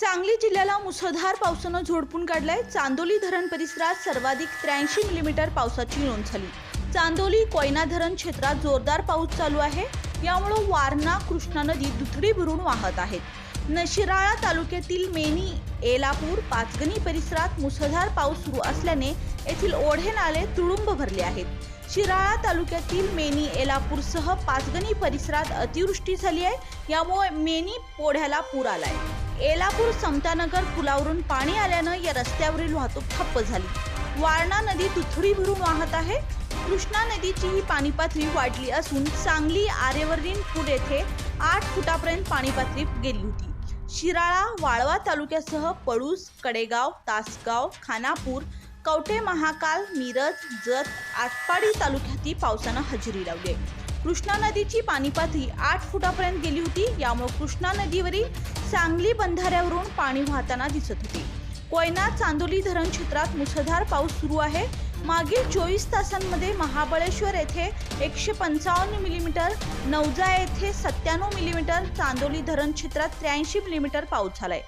सांगली जिल्ह्याला मुसळधार पावसानं झोडपून काढलाय. चांदोली धरण परिसरात सर्वाधिक त्र्याऐंशी मिलीमीटर पावसाची नोंद झाली. चांदोली कोयना धरण क्षेत्रात जोरदार पाऊस चालू आहे. यामुळं वारणा कृष्णा नदी दुथडी भरून वाहत आहेत. नशिराळा तालुक्यातील मेनी एलापूर पाचगणी परिसरात मुसळधार पाऊस सुरू असल्याने येथील ओढे नाले तुडुंब भरले आहेत. शिराळा तालुक्यातील मेनी एलापूरसह पाचगणी परिसरात अतिवृष्टी झाली आहे. यामुळे मेनी पोढ्याला पूर आलाय. एलापूर समतानगर पुलावरून पाणी आल्यानं या रस्त्यावरील वाहतूक ठप्प झाली. वारणा नदी दुथडी भरून वाहत आहे. कृष्णा नदीची ही पाणी पातळी वाढली असून सांगली आर्यवर्धीन पूल येथे आठ फुटापर्यंत पाणी पातळी गेली होती. शिराळा वाळवा तालुक्यासह पळूस कडेगाव तासगाव खानापूर कवठे महाकाल मिरज जत आटपाडी तालुक्यातही पावसानं हजेरी लावली कृष्णा नदीची पाणी पातळी आठ फुटापर्यंत गेली होती. यामुळे कृष्णा नदीवरील सांगली बंधाऱ्यावरून पाणी वाहताना दिसत होते. कोयना चांदोली धरण क्षेत्रात मुसळधार पाऊस सुरू आहे. मागील चोवीस तासांमध्ये महाबळेश्वर येथे एकशे पंचावन्न मिलीमीटर नवजा येथे सत्त्याण्णव मिलीमीटर चांदोली धरण क्षेत्रात त्र्याऐंशी मिलीमीटर पाऊस झालाय.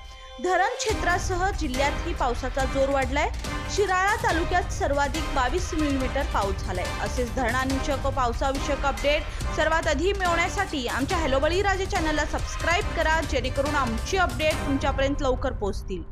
धरण क्षेत्रासह जिल्ह्यातही पावसाचा जोर वाढलाय. शिराळा तालुक्यात सर्वाधिक बावीस मिलीमीटर पाऊस झालाय. असेच धरणांविषयक पावसाविषयक अपडेट सर्वात आधी मिळवण्यासाठी आमच्या हॅलो बळीराजे चॅनलला सबस्क्राईब करा जेणेकरून आमची अपडेट तुमच्यापर्यंत लवकर पोहोचतील.